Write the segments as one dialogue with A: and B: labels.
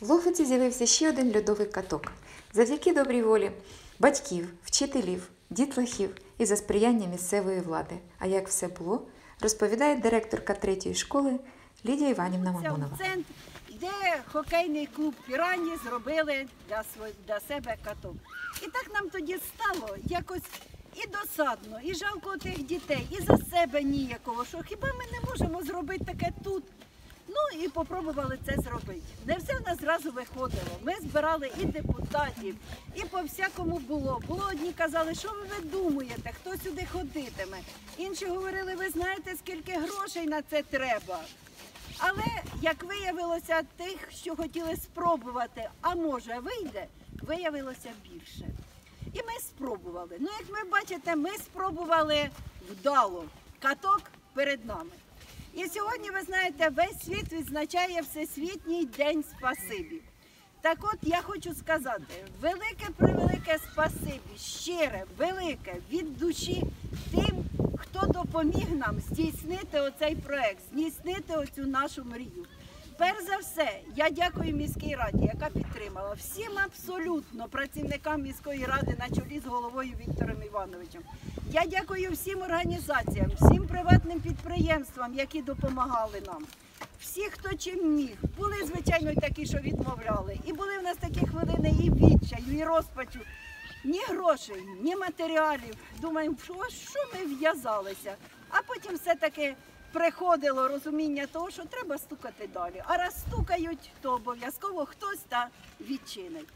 A: В Лохвиці з'явився ще один льодовий каток. Завдяки добрій волі батьків, вчителів, дітлахів і за сприяння місцевої влади. А як все було, розповідає директорка третьої школи Лідія Іванівна Мамонова.
B: центр, де хокейний клуб Пірані зробили для, сво- для себе каток. І так нам тоді стало якось і досадно, і жалко тих дітей, і за себе ніякого, що хіба ми не можемо зробити таке тут? Ну і попробували це зробити. Не все в нас зразу виходило. Ми збирали і депутатів, і по всякому було. Було одні казали, що ви видумуєте, хто сюди ходитиме. Інші говорили, ви знаєте, скільки грошей на це треба. Але як виявилося, тих, що хотіли спробувати, а може вийде, виявилося більше. І ми спробували. Ну, як ви бачите, ми спробували вдало. Каток перед нами. І сьогодні, ви знаєте, весь світ відзначає Всесвітній день спасибі. Так от я хочу сказати, велике превелике спасибі, щире, велике від душі тим, хто допоміг нам здійснити оцей проект, здійснити оцю нашу мрію. Перш за все, я дякую міській раді, яка підтримала всім абсолютно працівникам міської ради на чолі з головою Віктором Івановичем. Я дякую всім організаціям, всім приватним підприємствам, які допомагали нам. Всі, хто чим міг, були звичайно такі, що відмовляли. І були в нас такі хвилини і відчаю, і розпачу. Ні грошей, ні матеріалів. Думаємо, що, що ми в'язалися. А потім все-таки приходило розуміння того, що треба стукати далі. А раз стукають, то обов'язково хтось та відчинить.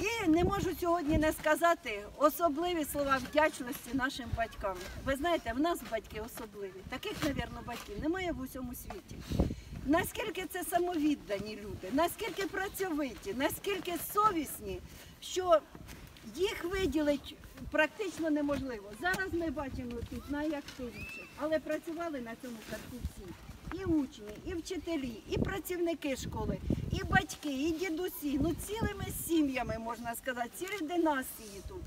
B: І не можу сьогодні не сказати особливі слова вдячності нашим батькам. Ви знаєте, в нас батьки особливі. Таких, мабуть, батьків немає в усьому світі. Наскільки це самовіддані люди, наскільки працьовиті, наскільки совісні, що їх виділити практично неможливо. Зараз ми бачимо тут найактивніших, але працювали на цьому картку всі. І учні, і вчителі, і працівники школи, і батьки, і дідусі. Ну цілими сім'ями можна сказати, цілі династії тут.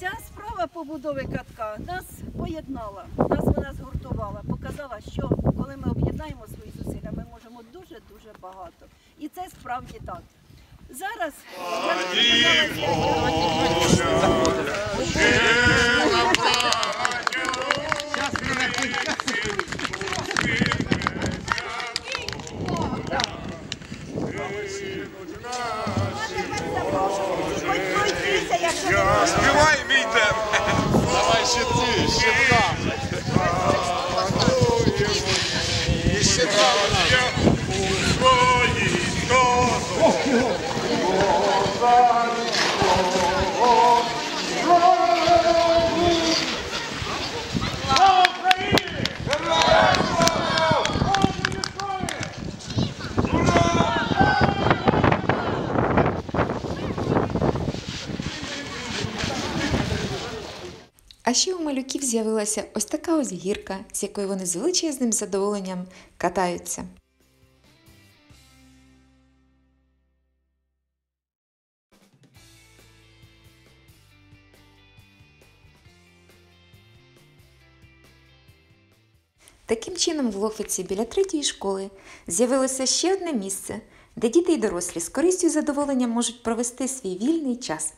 B: Ця справа побудови катка нас поєднала, нас вона згуртувала, показала, що коли ми об'єднаємо свої зусилля, ми можемо дуже дуже багато. І це справді так. Зараз я не сказала, хоч пройтися, якщо
C: Співай мій дем.
D: Давай щитки, щитка. І
A: А ще у малюків з'явилася ось така ось гірка, з якою вони з величезним задоволенням катаються. Таким чином, в Лохвиці біля третьої школи з'явилося ще одне місце, де діти й дорослі з користю і задоволенням можуть провести свій вільний час.